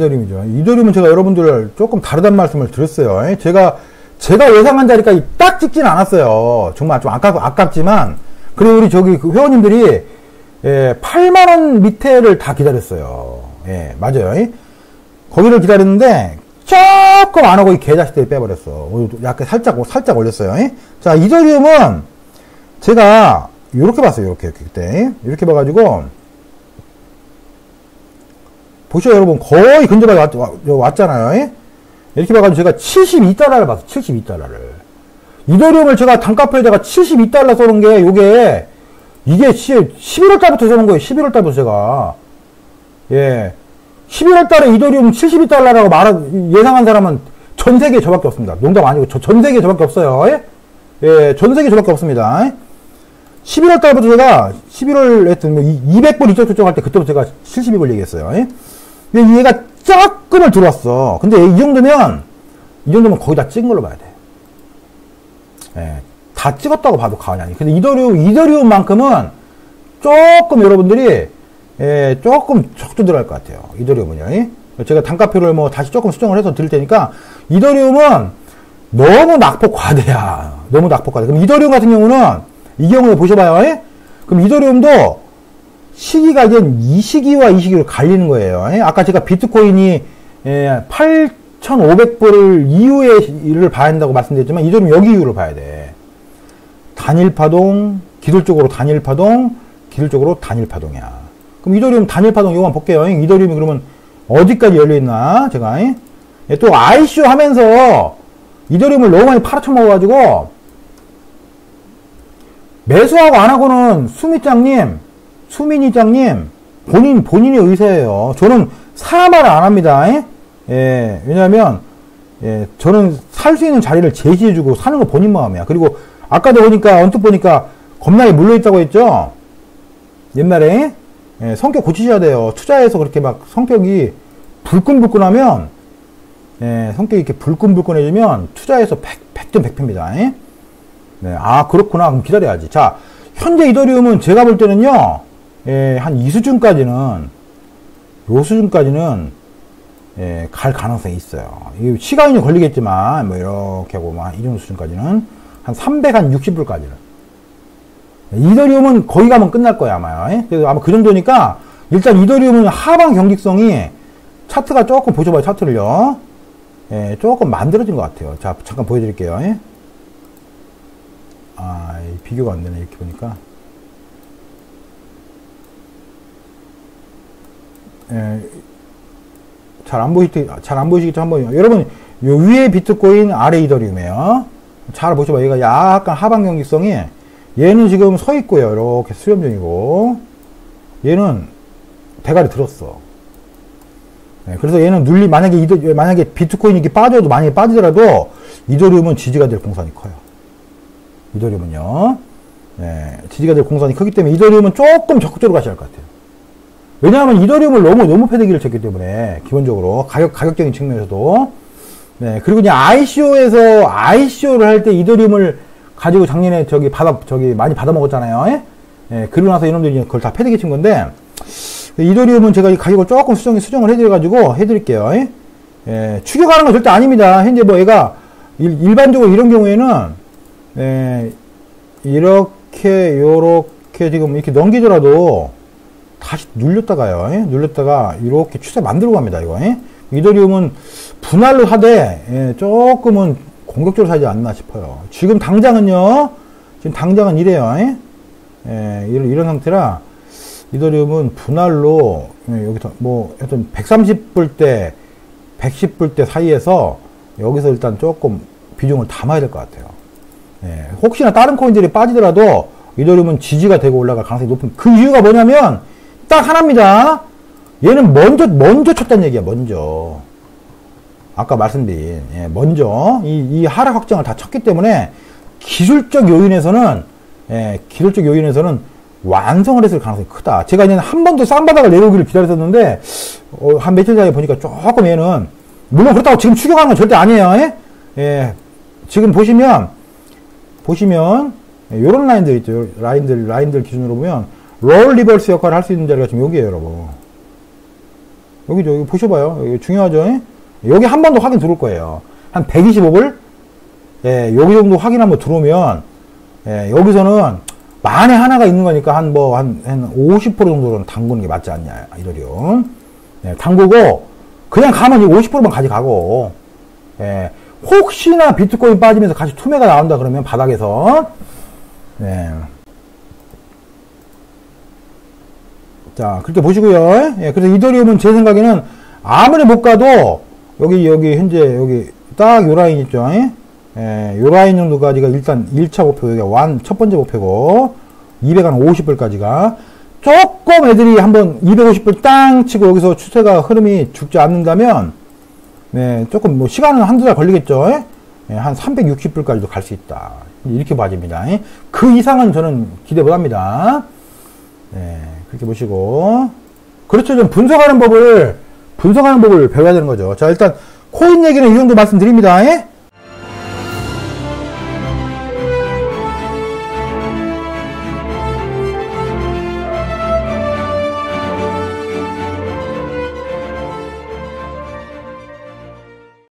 이더리움이죠. 이더리움은 제가 여러분들 조금 다르단 말씀을 드렸어요. 제가 제가 예상한 자리까지 딱 찍진 않았어요. 정말 좀 아깝, 아깝지만 그리고 우리 저기 그 회원님들이 예, 8만 원 밑에를 다 기다렸어요. 예, 맞아요. 거기를 기다렸는데 조금 안 하고 이 개자식들이 빼버렸어. 약간 살짝 살짝 올렸어요. 자, 이더리움은 제가 이렇게 봤어요. 이렇게 그때 이렇게 봐가지고 보시죠 여러분 거의 근접하게 왔, 왔잖아요. 이렇게 봐가지고 제가 72달러를 봤어요. 72달러를. 이더리움을 제가 단가표에다가 72달러 쏘는 게 요게 이게 11월 달부터 쏘는 거예요. 11월 달부터 제가 예 11월 달에 이더리움 72달러라고 말한 예상한 사람은 전 세계에 저밖에 없습니다. 농담 아니고 저, 전 세계에 저밖에 없어요. 예? 예, 전 세계에 저밖에 없습니다. 11월 달부터 제가 11월 했던 200불 이쪽 저쪽 할때 그때부터 제가 72불 얘기했어요. 예? 얘가 조금을 들어왔어. 근데 이 정도면 이 정도면 거의 다 찍은 걸로 봐야 돼. 예, 다 찍었다고 봐도 과언이 아니. 근데 이더리움 이더리움만큼은 조금 여러분들이 예, 조금 적도 들어갈 것 같아요. 이더리움은요. 예? 제가 단가표를 뭐 다시 조금 수정을 해서 드릴 테니까 이더리움은 너무 낙폭 과대야. 너무 낙폭 과대. 그럼 이더리움 같은 경우는 이 경우에 보셔봐요. 예? 그럼 이더리움도 시기가 이제 이 시기와 이 시기로 갈리는 거예요. 예? 아까 제가 비트코인이 8,500불을 이후에 일을 봐야 한다고 말씀드렸지만 이더리움 여기 이후를 봐야 돼. 단일 파동, 기술적으로 단일 파동, 기술적으로 단일 파동이야. 그럼 이더리움 단일 파동 이거만 볼게요. 이더리움이 그러면 어디까지 열려있나? 제가. 예, 또 ICO 하면서 이더리움을 너무 많이 팔아쳐먹어가지고 매수하고 안 하고는 수미장님, 수민 이장님 본인 본인의 의사예요. 저는 사 말을 안 합니다. 예, 왜냐하면 예, 저는 살 수 있는 자리를 제시해주고 사는 거 본인 마음이야. 그리고 아까도 보니까 언뜻 보니까 겁나게 물려 있다고 했죠. 옛날에 예, 성격 고치셔야 돼요. 투자해서 그렇게 막 성격이 불끈불끈하면 예, 성격이 이렇게 불끈불끈해지면 투자해서 100, 100점 100패입니다. 예? 네, 아 그렇구나. 그럼 기다려야지. 자, 현재 이더리움은 제가 볼 때는요. 예, 한 이 수준까지는 요 수준까지는 예, 갈 가능성이 있어요. 시간이 좀 걸리겠지만 뭐 이렇게 하고 막 이 정도 수준까지는 한 360불까지는 이더리움은 거기 가면 끝날 거야 아마. 예? 그래서 아마 그 정도니까 일단 이더리움은 하방 경직성이 차트가 조금 보셔봐요 차트를요. 예, 조금 만들어진 것 같아요. 자 잠깐 보여드릴게요. 예? 아 비교가 안 되네 이렇게 보니까. 잘 안 보이시, 잘안 보이시겠죠? 한번, 여러분, 요 위에 비트코인, 아래 이더리움이에요. 잘 보셔봐. 얘가 약간 하방 경직성이, 얘는 지금 서 있고요. 이렇게 수렴 중이고, 얘는 대가리 들었어. 네, 그래서 얘는 눌리, 만약에 이더, 만약에 비트코인이 이렇게 빠져도, 만약에 빠지더라도, 이더리움은 지지가 될 공산이 커요. 이더리움은요. 네, 지지가 될 공산이 크기 때문에 이더리움은 조금 적극적으로 가셔야 할 것 같아요. 왜냐하면 이더리움을 너무 너무 패대기를 쳤기 때문에 기본적으로 가격 가격적인 측면에서도 네 그리고 이제 ICO에서 ICO를 할 때 이더리움을 가지고 작년에 저기 받아 저기 많이 받아 먹었잖아요. 예? 예 그러고 나서 이놈들이 그걸 다 패대기 친 건데 이더리움은 제가 이 가격을 조금 수정 수정을 해드려가지고 해드릴게요. 예? 예, 추격하는 건 절대 아닙니다. 현재 뭐 얘가 일, 반적으로 이런 경우에는 예, 이렇게 요렇게 지금 이렇게 넘기더라도 다시 눌렸다가요. 예? 눌렸다가 이렇게 추세 만들고 갑니다. 이거. 예? 이더리움은 분할로 하되 예, 조금은 공격적으로 사지 않나 싶어요. 지금 당장은요. 지금 당장은 이래요. 예? 예, 이런, 이런 상태라 이더리움은 분할로 예, 여기서 뭐 하여튼 130불 때 110불 때 사이에서 여기서 일단 조금 비중을 담아야 될 것 같아요. 예, 혹시나 다른 코인들이 빠지더라도 이더리움은 지지가 되고 올라갈 가능성이 높은 그 이유가 뭐냐면 딱 하나입니다. 얘는 먼저, 먼저 쳤다는 얘기야, 먼저. 아까 말씀드린, 예, 먼저, 이, 이 하락 확정을 다 쳤기 때문에, 기술적 요인에서는, 예, 기술적 요인에서는 완성을 했을 가능성이 크다. 제가 이제 한번더 쌍바닥을 내려오기를 기다렸었는데, 어, 한 며칠 전에 보니까 조금 얘는, 물론 그렇다고 지금 추격하는 건 절대 아니에요, 예? 예, 지금 보시면, 보시면, 예, 요런 라인들 있죠. 라인들, 라인들 기준으로 보면, 롤 리버스 역할을 할 수 있는 자리가 지금 여기에요, 여러분. 여기 저기 보셔봐요. 여기 중요하죠. 여기 한 번 더 확인 들어올 거예요. 한 125불? 예, 여기 정도 확인 한번 들어오면 예, 여기서는 만에 하나가 있는 거니까 한 뭐 한 한 50% 정도는 담그는 게 맞지 않냐 이러려. 예, 담그고 그냥 가만히 50%만 가져가고 예, 혹시나 비트코인 빠지면서 같이 투매가 나온다 그러면 바닥에서 예. 자 그렇게 보시고요. 예, 그래서 이더리움은 제 생각에는 아무리 못 가도 여기 여기 현재 여기 딱 요 라인 있죠. 예? 예, 요 라인 정도까지가 일단 1차 목표, 여기가 완, 첫 번째 목표고, 250불까지가, 조금 애들이 한번 250불 땅 치고 여기서 추세가 흐름이 죽지 않는다면, 네, 조금 뭐 시간은 한두 달 걸리겠죠. 예? 예, 한 360불까지도 갈 수 있다. 이렇게 봐집니다. 예? 그 이상은 저는 기대 못 합니다. 예, 그렇게 보시고. 그렇죠. 좀 분석하는 법을, 분석하는 법을 배워야 되는 거죠. 자, 일단, 코인 얘기는 이 정도 말씀드립니다. 예?